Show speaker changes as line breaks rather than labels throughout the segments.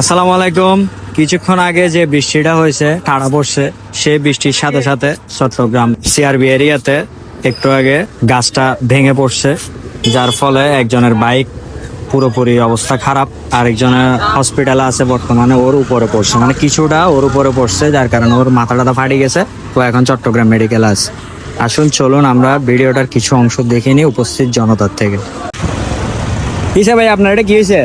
আসসালামু আলাইকুম। কিছুক্ষণ আগে যে বৃষ্টিটা হয়েছে, টানা পড়ছে, সেই বৃষ্টির সাথে সাথে চট্টগ্রাম সিআরবি এরিয়াতে একটু আগে গাছটা ভেঙে পড়ছে, যার ফলে একজনের বাইক পুরোপুরি অবস্থা খারাপ, আরেকজনের হসপিটালে আছে, বর্তমানে ওর উপরে পড়ছে। মানে কিছুটা ওর উপরে পড়ছে, যার কারণে ওর মাথা টাথা ফাটি গেছে। তো এখন চট্টগ্রাম মেডিকেল আছে। আসুন, চলুন, আমরা ভিডিওটার কিছু অংশ দেখে নিই উপস্থিত জনতার থেকে। কিসে ভাই, আপনার এটা কি হয়েছে?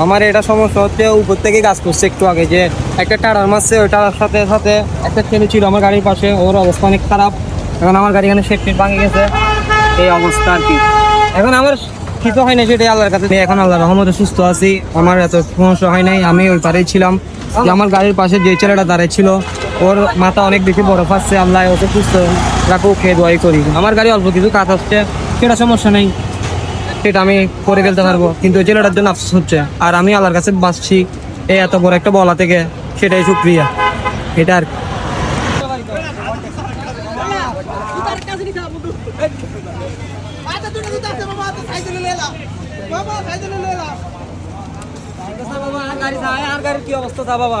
আমার এটা সমস্যা হচ্ছে উপর থেকে গাছ করছে একটু আগে যে একটা টাড়ার মারছে, ওই টাড়ার সাথে সাথে একটা ছেলে ছিল আমার গাড়ির পাশে, ওর অবস্থা অনেক খারাপ। এখন আমার গাড়ি এখানে শেট ভাঙে গেছে। এই অবস্থা আর কি। এখন আমার কিছু হয় না সেটাই আল্লাহর কাছে এখন আল্লাহ রহমতে সুস্থ আছি। আমার এত সমস্যা হয় নাই, আমি ওই পারেই ছিলাম। আমার গাড়ির পাশে যে ছেলেটা দাঁড়িয়ে ছিল ওর মাথা অনেক বেশি বড় পাচ্ছে আল্লাহ ওকে সুস্থ রাখুক, খেয়ে দোয়াই করি। আমার গাড়ি অল্প কিছু কাজ হচ্ছে সেটা সমস্যা নেই। সেটা আমি করে ফেলতে পারব। কিন্তু ওই ছেলেটার জন্য আফসোস হচ্ছে। আর আমি আল্লাহর কাছে বাঁচছি। এই এত বড় একটা বলা থেকে সেটাই শুক্রিয়া এটা আর কি। কি অবস্থা? তা বাবা